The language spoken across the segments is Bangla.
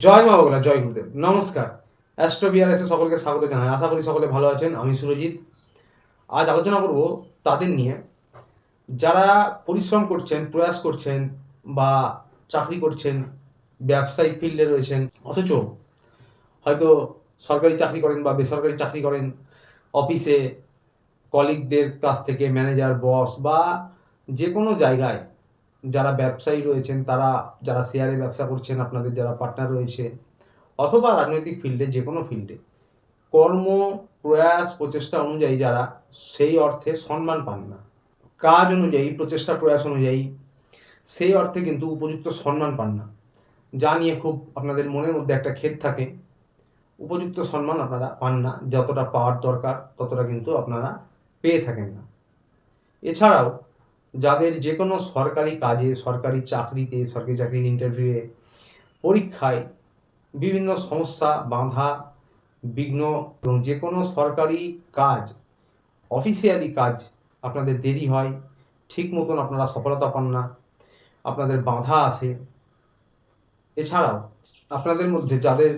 জয় মা বগলা জয় গুরুদেব। নমস্কার। অ্যাস্ট্রো বিআরএসে সকলকে স্বাগত জানাই। আশা করি সকলে ভালো আছেন। আমি সুরজিৎ। আজ আলোচনা করব তাদের নিয়ে। যারা পরিশ্রম করছেন, প্রয়াস করছেন বা চাকরি করছেন, ব্যবসায়িক ফিল্ডে রয়েছেন, অথচ হয়তো সরকারি চাকরি করেন বা বেসরকারি চাকরি করেন, অফিসে কলিগদের কাছ থেকে, ম্যানেজার, বস বা যে কোনো জায়গায় যারা ব্যবসায়ী রয়েছেন, তারা যারা শেয়ারে ব্যবসা করছেন, আপনাদের যারা পার্টনার রয়েছে, অথবা রাজনৈতিক ফিল্ডে যে কোনো ফিল্ডে কর্ম, প্রয়াস, প্রচেষ্টা অনুযায়ী যারা, সেই অর্থে সম্মান পান না। কাজ অনুযায়ী, প্রচেষ্টা, প্রয়াস অনুযায়ী, সেই অর্থে কিন্তু উপযুক্ত সম্মান পান না। যা নিয়ে খুব আপনাদের মনের মধ্যে একটা ক্ষেত থাকে। উপযুক্ত সম্মান আপনারা পান না, যতটা পাওয়ার দরকার, ততটা কিন্তু আপনারা পেয়ে থাকেন না। এছাড়াও যাদের যে কোনো সরকারি কাজে, সরকারি চাকরিতে, সরকারি চাকরির ইন্টারভিউয়ে পরীক্ষায় বিভিন্ন সমস্যা, বাধা, বিঘ্ন এবং যে কোনো সরকারি কাজ অফিসিয়ালি কাজ আপনাদের দেরি হয়, ঠিক মতন আপনারা সফলতা পান না, আপনাদের বাধা আসে এছাড়াও আপনাদের মধ্যে যাদের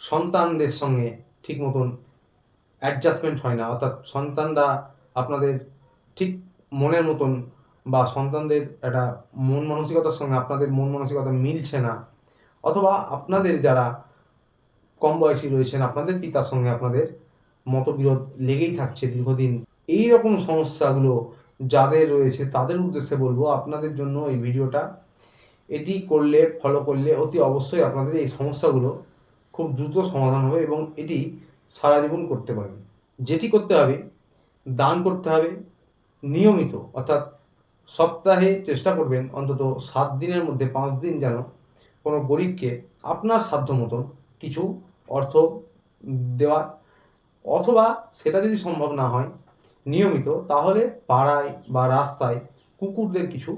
সন্তানদের সঙ্গে ঠিক মতন অ্যাডজাস্টমেন্ট হয় না, অর্থাৎ সন্তানরা আপনাদের ঠিক মনের মতন বা সন্তানদের একটা মন মানসিকতার সঙ্গে আপনাদের মন মানসিকতা মিলছে না, অথবা আপনাদের যারা কম বয়সী রয়েছেন, আপনাদের পিতার সঙ্গে আপনাদের মতবিরোধ লেগেই থাকছে দীর্ঘদিন। এই রকম সমস্যাগুলো যাদের রয়েছে, তাদের উদ্দেশ্যে বলব আপনাদের জন্য এই ভিডিওটা। এটি করলে ফলো করলে অতি অবশ্যই আপনাদের এই সমস্যাগুলো খুব দ্রুত সমাধান হবে এবং এটি সারা জীবন করতে পারবেন। যেটি করতে হবে, দান করতে হবে নিয়মিত, অর্থাৎ সপ্তাহে চেষ্টা করবেন অন্তত সাত দিনের মধ্যে, পাঁচ দিন যেন কোনো গরিবকে আপনার সাধ্য মতন কিছু অর্থ দেওয়ার অথবা সেটা যদি সম্ভব না হয় নিয়মিত, তাহলে পাড়ায় বা রাস্তায় কুকুরদের কিছু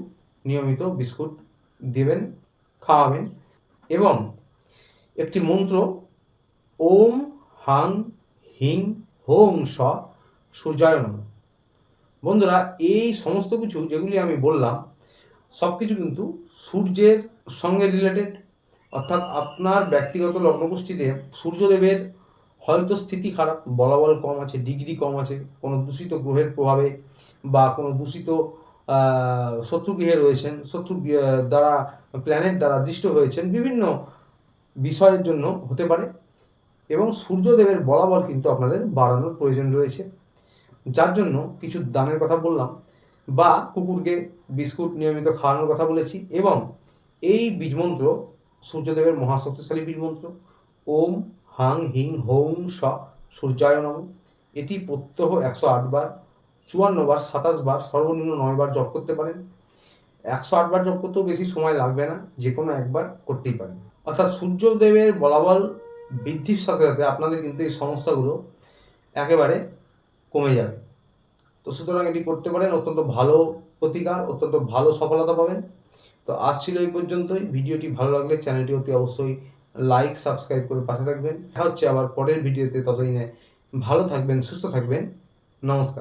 নিয়মিত বিস্কুট দেবেন, খাওয়াবেন এবং একটি মন্ত্র, ওম হাং হিং হোং স সূর্যায় বন্ধুরা এই সমস্ত কিছু যেগুলি আমি বললাম সব কিছু কিন্তু সূর্যের সঙ্গে রিলেটেড অর্থাৎ আপনার ব্যক্তিগত লগ্নগোষ্ঠীতে সূর্যদেবের হয়তো স্থিতি খারাপ বলাবল কম আছে ডিগ্রি কম আছে কোনো দূষিত গ্রহের প্রভাবে বা কোনো দূষিত আহ, শত্রু গৃহে রয়েছেন শত্রু দ্বারা প্ল্যানেট দ্বারা দৃষ্ট হয়েছেন বিভিন্ন বিষয়ের জন্য হতে পারে। এবং সূর্যদেবের বলাবল কিন্তু আপনাদের বাড়ানোর প্রয়োজন রয়েছে। যার জন্য কিছু দানের কথা বললাম বা কুকুরকে বিস্কুট নিয়মিত খাওয়ানোর কথা বলেছি এবং এই বীজমন্ত্র সূর্যদেবের মহাশক্তিশালী বীজমন্ত্র, ওম, হাং, হিং, হোং স সূর্যায় নম। এটি প্রত্যহ একশো আটবার চুয়ান্ন বার, সাতাশ বার, সর্বনিম্ন নয় বার জপ করতে পারেন। একশো আটবার জপ করতেও বেশি সময় লাগবে না, যে কোনো একবার করতেই পারেন। অর্থাৎ সূর্যদেবের বলাবল বৃদ্ধির সাথে সাথে আপনাদের কিন্তু এই সমস্যাগুলো একেবারে কমে যাবে। তো সুতরাং এটি করতে পারেন, অত্যন্ত ভালো প্রতিকার, অত্যন্ত ভালো সফলতা পাবেন। তো আসছিল এই পর্যন্তই। ভিডিওটি ভালো লাগলে চ্যানেলটি অতি অবশ্যই লাইক, সাবস্ক্রাইব করে পাশে থাকবেন। হচ্ছে আবার পরের ভিডিওতে। ততদিনে ভালো থাকবেন, সুস্থ থাকবেন। নমস্কার।